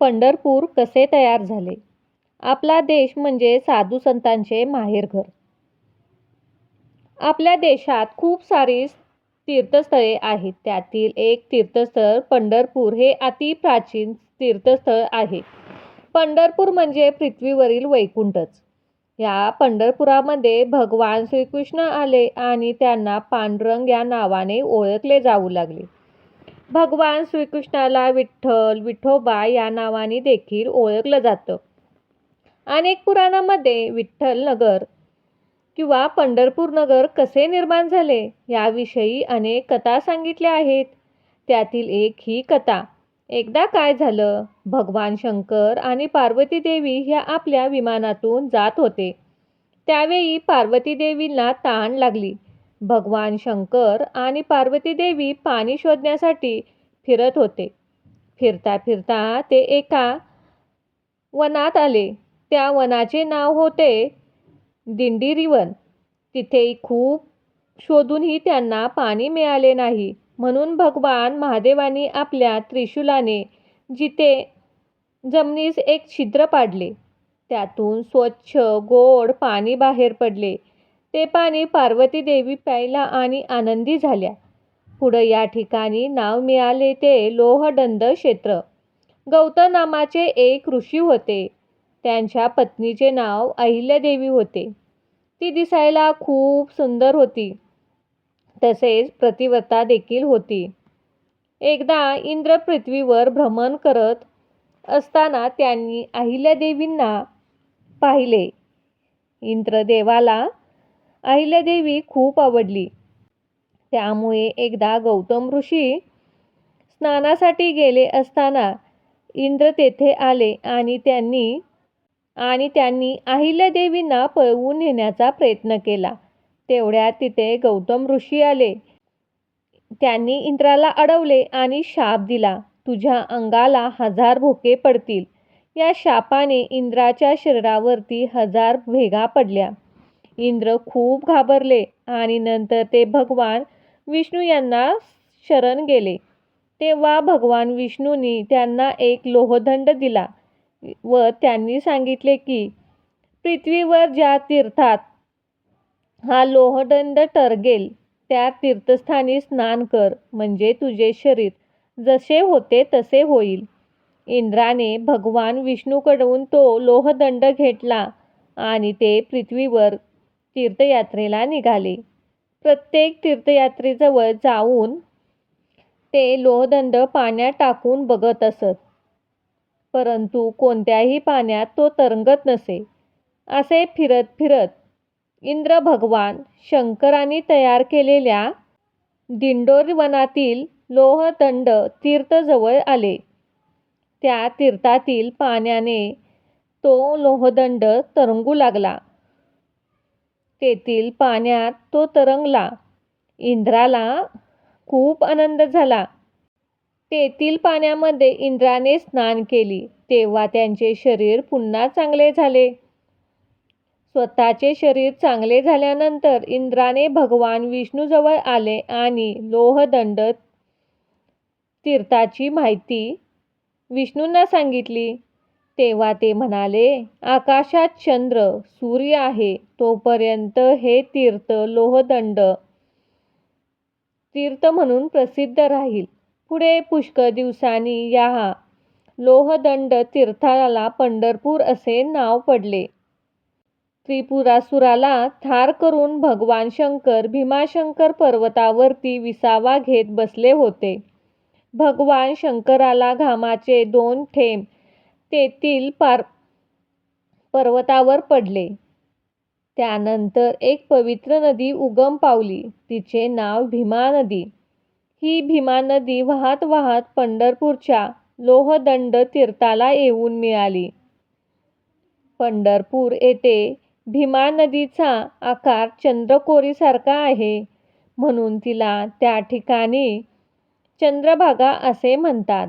पंढरपूर कसे तयार झाले? आपला देश म्हणजे साधू संतांचे माहेरघर आपल्या देशात खूप सारी तीर्थस्थळे आहेत. त्यातील एक तीर्थस्थळ पंढरपूर हे अति प्राचीन तीर्थस्थळ आहे. पंढरपूर म्हणजे पृथ्वीवरील वैकुंठच. या पंढरपुरामध्ये भगवान श्रीकृष्ण आले आणि त्यांना पांडुरंग या नावाने ओळखले जाऊ लागले. भगवान श्रीकृष्णाला विठ्ठल विठोबा या नावाने देखील ओळखलं जातं. अनेक पुराणामध्ये विठ्ठल नगर किंवा पंढरपूर नगर कसे निर्माण झाले याविषयी अनेक कथा सांगितल्या आहेत. त्यातील एक ही कथा एकदा काय झालं भगवान शंकर आणि पार्वती देवी ह्या आपल्या विमानातून जात होते. त्यावेळी पार्वती देवींना ताण लागली. भगवान शंकर आणि पार्वती देवी पाणी शोधण्यासाठी फिरत होते. फिरता फिरता ते एका वनात आले. त्या वनाचे नाव होते दिंडीरीवन. तिथे खूप शोधूनही त्यांना पाणी मिळाले नाही. म्हणून भगवान महादेवानी आपल्या त्रिशूलाने जिथे जमिनीस एक छिद्र पाडले. त्यातून स्वच्छ गोड पाणी बाहेर पडले. ते पाणी पार्वती देवी प्यायला आणि आनंदी झाल्या. पुढं या ठिकाणी नाव मिळाले ते लोहदंड क्षेत्र. गौतम नामाचे एक ऋषी होते. त्यांच्या पत्नीचे नाव अहिल्यादेवी होते. ती दिसायला खूप सुंदर होती. तसेच प्रतिव्रता देखील होती. एकदा इंद्र पृथ्वीवर भ्रमण करत असताना त्यांनी अहिल्यादेवींना पाहिले. इंद्रदेवाला अहिल्यादेवी खूप आवडली. त्यामुळे एकदा गौतम ऋषी स्नानासाठी गेले असताना इंद्र तेथे आले आणि त्यांनी आणि त्यांनी अहिल्यादेवींना पळवून नेण्याचा प्रयत्न केला. तेवढ्यात तिथे गौतम ऋषी आले. त्यांनी इंद्राला अडवले आणि शाप दिला. तुझ्या अंगाला हजार भोके पडतील. या शापाने इंद्राच्या शरीरावरती हजार भेगा पडल्या. इंद्र खूप घाबरले आणि नंतर ते भगवान विष्णू यांना शरण गेले. तेव्हा भगवान विष्णूंनी त्यांना एक लोहदंड दिला व त्यांनी सांगितले की पृथ्वीवर ज्या तीर्थात हा लोहदंड टरगेल त्या तीर्थस्थानी स्नान कर म्हणजे तुझे शरीर जसे होते तसे होईल. इंद्राने भगवान विष्णूकडून तो लोहदंड घेतला आणि ते पृथ्वीवर तीर्थयात्रेला निघाले. प्रत्येक तीर्थयात्रेजवळ जाऊन ते लोहदंड पाण्यात टाकून बघत असत. परंतु कोणत्याही पाण्यात तो तरंगत नसे. असे फिरत फिरत इंद्र भगवान शंकरांनी तयार केलेल्या दिंडोरी वनातील लोहदंड तीर्थजवळ आले. त्या तीर्थातील पाण्याने तो लोहदंड तरंगू लागला. तेथील पाण्यात तो तरंगला. इंद्राला खूप आनंद झाला. तेथील पाण्यामध्ये इंद्राने स्नान केली. तेव्हा त्यांचे शरीर पुन्हा चांगले झाले. स्वतःचे शरीर चांगले झाल्यानंतर इंद्राने भगवान विष्णूजवळ आले आणि लोहदंड तीर्थाची माहिती विष्णूंना सांगितली. तेव्हा ते म्हणाले आकाशात चंद्र सूर्य आहे तोपर्यंत हे तीर्थ लोहदंड तीर्थ म्हणून प्रसिद्ध राहील. पुढे पुष्कळ दिवसांनी या लोहदंड तीर्थाला पंढरपूर असे नाव पडले. त्रिपुरासुराला ठार करून भगवान शंकर भीमाशंकर पर्वतावरती विसावा घेत बसले होते. भगवान शंकराला घामाचे दोन थेंब तेथील पार पर्वतावर पडले. त्यानंतर एक पवित्र नदी उगम पावली. तिचे नाव भीमा नदी. ही भीमा नदी वाहत वाहत पंढरपूरच्या लोहदंड तीर्थाला येऊन मिळाली. पंढरपूर येथे भीमा नदीचा आकार चंद्रकोरीसारखा आहे. म्हणून तिला त्या ठिकाणी चंद्रभागा असे म्हणतात.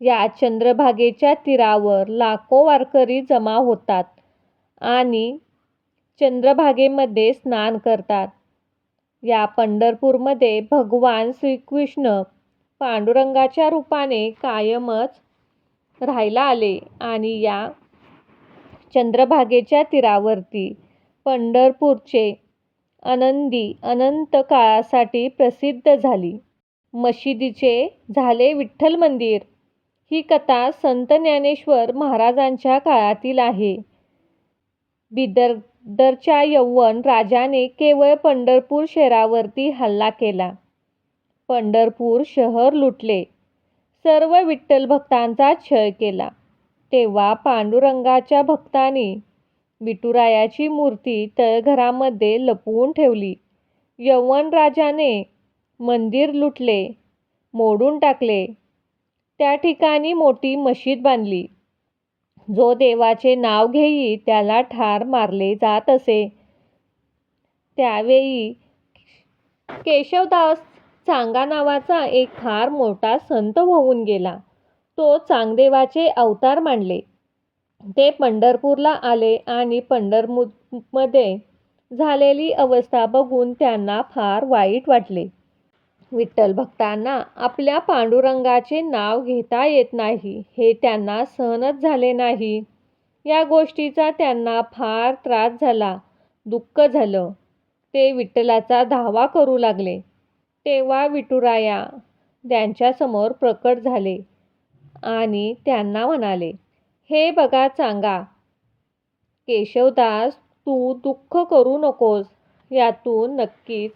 या चंद्रभागेच्या तीरावर लाखो वारकरी जमा होतात आणि चंद्रभागेमध्ये स्नान करतात या पंढरपूरमध्ये भगवान श्रीकृष्ण पांडुरंगाच्या रूपाने कायमच राहायला आले आणि या चंद्रभागेच्या तीरावरती पंढरपूरचे आनंदी अनंत काळासाठी प्रसिद्ध झाली. मशिदीचे झाले विठ्ठल मंदिर. ही कथा संत ज्ञानेश्वर महाराजांच्या काळातील आहे. बिदरदरच्या यवन राजाने केवळ पंढरपूर शहरावरती हल्ला केला. पंढरपूर शहर लुटले. सर्व विठ्ठल भक्तांचा छळ केला. तेव्हा पांडुरंगाच्या भक्तांनी विठुरायाची मूर्ती तळघरामध्ये लपवून ठेवली. यवन राजाने मंदिर लुटले, मोडून टाकले. त्या ठिकाणी मोठी मशीद बांधली. जो देवाचे नाव घेई त्याला ठार मारले जात असे. त्यावेळी केशवदास चांगा नावाचा एक फार मोठा संत होऊन गेला. तो चांगदेवाचे अवतार मांडले ते पंढरपूरला आले आणि पंढरपूरमध्ये झालेली अवस्था बघून त्यांना फार वाईट वाटले. विठ्ठल भक्तांना आपल्या पांडुरंगाचे नाव घेता येत नाही हे त्यांना सहनच झाले नाही. या गोष्टीचा त्यांना फार त्रास झाला, दुःख झालं. ते विठ्ठलाचा धावा करू लागले. तेव्हा विठुराया त्यांच्यासमोर प्रकट झाले आणि त्यांना म्हणाले, हे बघा चांगा केशवदास, तू दुःख करू नकोस. यातून नक्कीच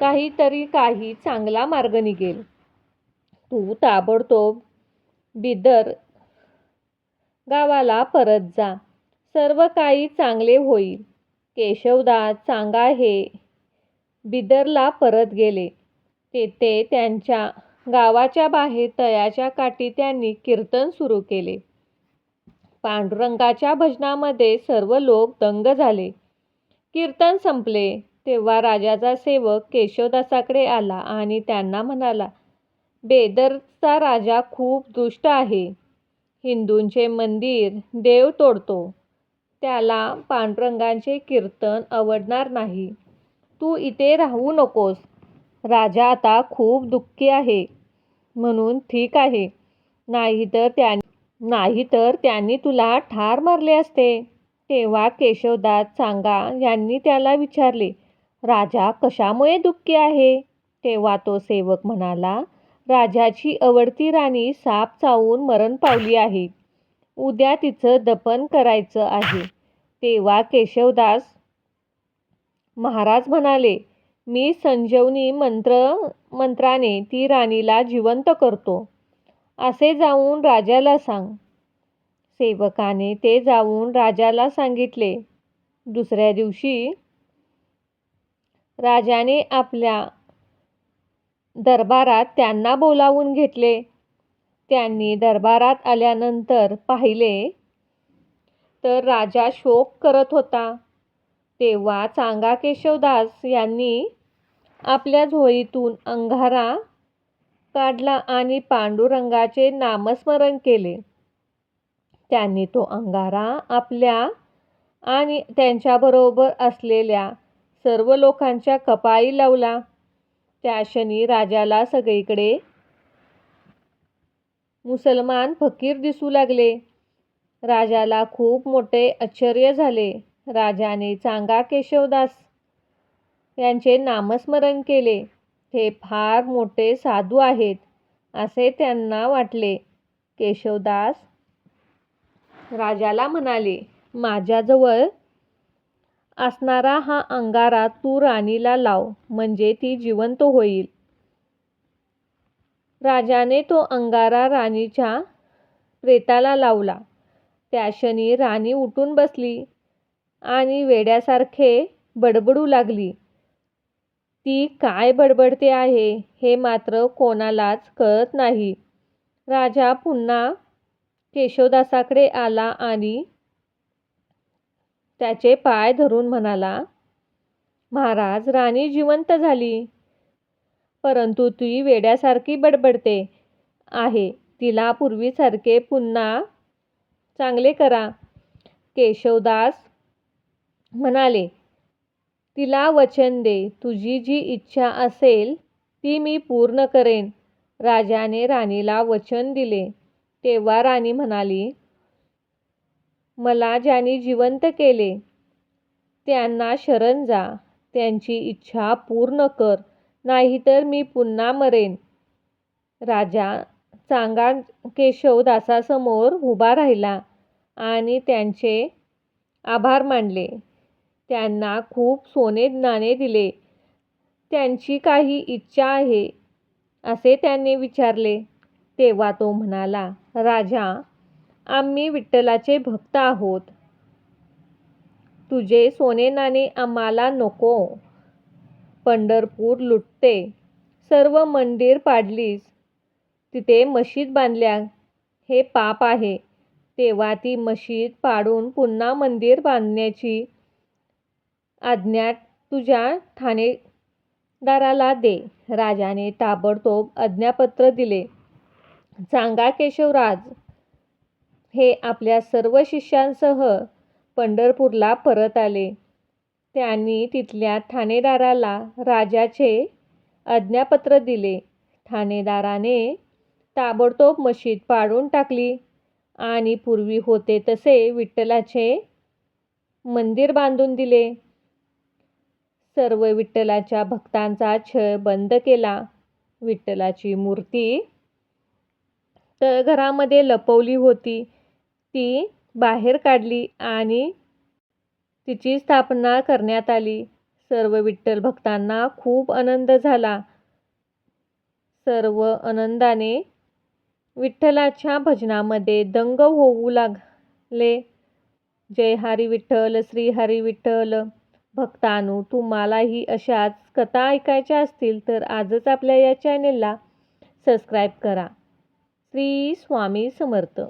काहीतरी काही चांगला मार्ग निघेल. तू ताबडतोब बिदर गावाला परत जा. सर्व काही चांगले होईल. केशवदास चांगा हे बिदरला परत गेले. तेथे त्यांच्या गावाच्या बाहेर तळ्याच्या काठी त्यांनी कीर्तन सुरू केले. पांडुरंगाच्या भजनामध्ये सर्व लोक दंग झाले. कीर्तन संपले तेव्हा राजाचा सेवक केशवदासाकडे आला आणि त्यांना म्हणाला, बेदरचा राजा खूप दुष्ट आहे. हिंदूंचे मंदिर, देव तोडतो. त्याला पांडुरंगांचे कीर्तन आवडणार नाही. तू इथे राहू नकोस. राजा आता खूप दुःखी आहे. म्हणून ठीक आहे, नाहीतर त्याने तुला ठार मारले असते. तेव्हा केशवदास सांगा यांनी त्याला विचारले, राजा कशामुळे दुःखी आहे? तेव्हा तो सेवक म्हणाला, राजाची आवडती राणी साप चावून मरण पावली आहे. उद्या तिचं दफन करायचं आहे. तेव्हा केशवदास महाराज म्हणाले, मी संजीवनी मंत्र मंत्राने ती राणीला जिवंत करतो. असे जाऊन राजाला सांग. सेवकाने ते जाऊन राजाला सांगितले. दुसऱ्या दिवशी राजाने आपल्या दरबारात त्यांना बोलावून घेतले. त्यांनी दरबारात आल्यानंतर पाहिले तर राजा शोक करत होता. तेव्हा चांगा केशवदास यांनी आपल्या झोळीतून अंगारा काढला आणि पांडुरंगाचे नामस्मरण केले. त्यांनी तो अंगारा आपल्या आणि त्यांच्याबरोबर असलेल्या सर्व लोकांच्या कपाळी लावला. त्या क्षणी राजाला सगळीकडे मुसलमान फकीर दिसू लागले. राजाला खूप मोठे आश्चर्य झाले. राजाने चांगा केशवदास यांचे नामस्मरण केले. हे फार मोठे साधू आहेत असे त्यांना वाटले. केशवदास राजाला म्हणाले, माझ्याजवळ असणारा हा अंगारा तू राणीला लाव म्हणजे ती जिवंत होईल. राजाने तो अंगारा राणीच्या प्रेताला लावला. त्या क्षणी राणी उठून बसली आणि वेड्यासारखे बडबडू लागली. ती काय बडबडते आहे हे मात्र कोणालाच कळत नाही. राजा पुन्हा केशोदासाकडे आला आणि त्याचे पाय धरून म्हणाला, महाराज राणी जिवंत झाली. परंतु ती वेड्यासारखी बडबडते आहे. तिला पूर्वीसारखे पुन्हा चांगले करा. केशवदास म्हणाले, तिला वचन दे. तुझी जी इच्छा असेल ती मी पूर्ण करेन. राजाने राणीला वचन दिले. तेव्हा राणी म्हणाली मला ज्यांनी जिवंत केले त्यांना शरण जा. त्यांची इच्छा पूर्ण कर नाहीतर मी पुन्हा मरेन. राजा चांगा केशवदासासमोर उभा राहिला आणि त्यांचे आभार मानले. त्यांना खूप सोने नाणे दिले. त्यांची काही इच्छा आहे असे त्यांनी विचारले. तेव्हा तो म्हणाला राजा आम्ही विठ्ठलाचे भक्त आहोत. तुझे सोने नाणे आम्हाला नको. पंढरपूर लुटते. सर्व मंदिर पाडलीस. तिथे मशीद बांधल्या. हे पाप आहे. तेव्हा ती मशीद पाडून पुन्हा मंदिर बांधण्याची आज्ञा तुझ्या ठाणेदाराला दे. राजाने ताबडतोब आज्ञापत्र दिले. सांगा केशवराज हे आपल्या सर्व शिष्यांसह पंढरपूरला परत आले. त्यांनी तिथल्या ठाणेदाराला राजाचे आज्ञापत्र दिले. ठाणेदाराने ताबडतोब मशीद पाडून टाकली आणि पूर्वी होते तसे विठ्ठलाचे मंदिर बांधून दिले. सर्व विठ्ठलाच्या भक्तांचा छळ बंद केला. विठ्ठलाची मूर्ती तळघरामध्ये लपवली होती. ती बाहेर काढली आणि तिची स्थापना करण्यात आली. सर्व विठ्ठल भक्तांना खूप आनंद झाला. सर्व आनंदाने विठ्ठलाच्या भजनामध्ये दंग होऊ लागले. जय हरी विठ्ठल श्री हरी विठ्ठल. भक्तानू तुम्हालाही अशाच कथा ऐकायच्या असतील तर आजच आपल्या या चॅनेलला सबस्क्राईब करा. श्री स्वामी समर्थ.